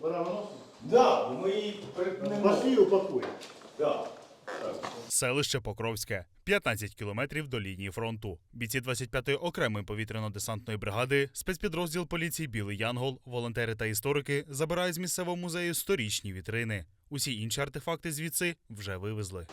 Пора выносим? Да, ми її перетнемо. Пошли. Да. Селище Покровське 15 кілометрів до лінії фронту. Бійці 25-ї окремої повітряно-десантної бригади, спецпідрозділ поліції Білий Янгол, волонтери та історики забирають з місцевого музею сторічні вітрини. Усі інші артефакти звідси вже вивезли.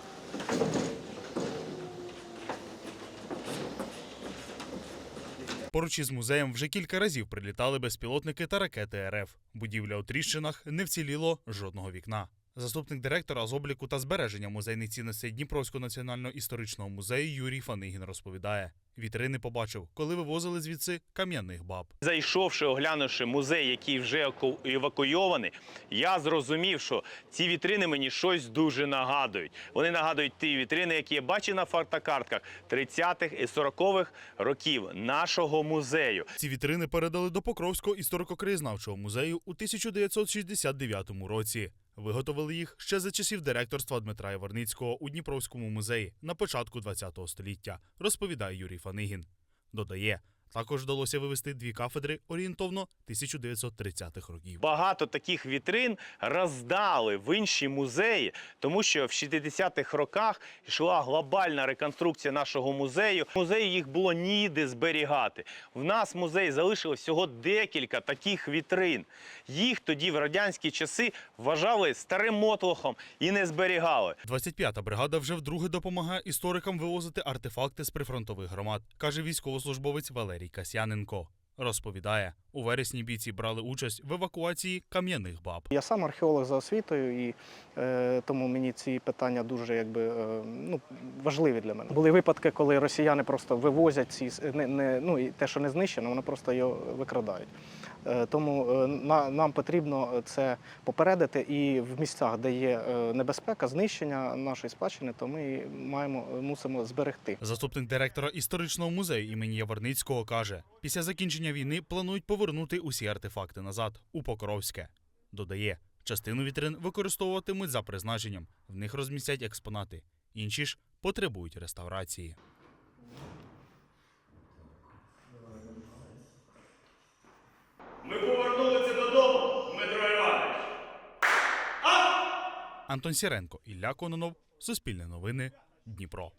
Поруч із музеєм вже кілька разів прилітали безпілотники та ракети РФ. Будівля у тріщинах не вціліло жодного вікна. Заступник директора з обліку та збереження музейних цінностей Дніпровського національного історичного музею Юрій Фанигін розповідає: вітрини побачив, коли вивозили звідси кам'яних баб. Зайшовши, оглянувши музей, який вже евакуйований, я зрозумів, що ці вітрини мені щось дуже нагадують. Вони нагадують ті вітрини, які я бачив на фотокартках 30-х і 40-х років нашого музею. Ці вітрини передали до Покровського історико-краєзнавчого музею у 1969 році. Виготовили їх ще за часів директорства Дмитра Яворницького у Дніпровському музеї на початку ХХ століття, розповідає Юрій Фанигін. Додає, також вдалося вивести дві кафедри орієнтовно 1930-х років. Багато таких вітрин роздали в інші музеї, тому що в 60-х роках йшла глобальна реконструкція нашого музею. В музеї їх було ніде зберігати. В нас в музеї залишилось всього декілька таких вітрин. Їх тоді в радянські часи вважали старим мотлохом і не зберігали. 25-та бригада вже вдруге допомагає історикам вивозити артефакти з прифронтових громад, каже військовослужбовець Валерій Касяненко. Розповідає, у вересні бійці брали участь в евакуації кам'яних баб. Я сам археолог за освітою, і е, тому мені ці питання дуже якби, е, ну, важливі для мене. Були випадки, коли росіяни просто вивозять ці не, не, ну, і те, що не знищено, вони просто його викрадають. Е, тому е, на, нам потрібно це попередити і в місцях, де є е, небезпека знищення нашої спадщини, то ми маємо мусимо зберегти. Заступник директора історичного музею імені Яворницького каже: після закінчення війни планують повернути усі артефакти назад у Покровське. Додає, частину вітрин використовуватимуть за призначенням. В них розмістять експонати. Інші ж потребують реставрації. Ми повернулися додому, Дмитро Іванович. Антон Сіренко, Ілля Кононов, Суспільне новини, Дніпро.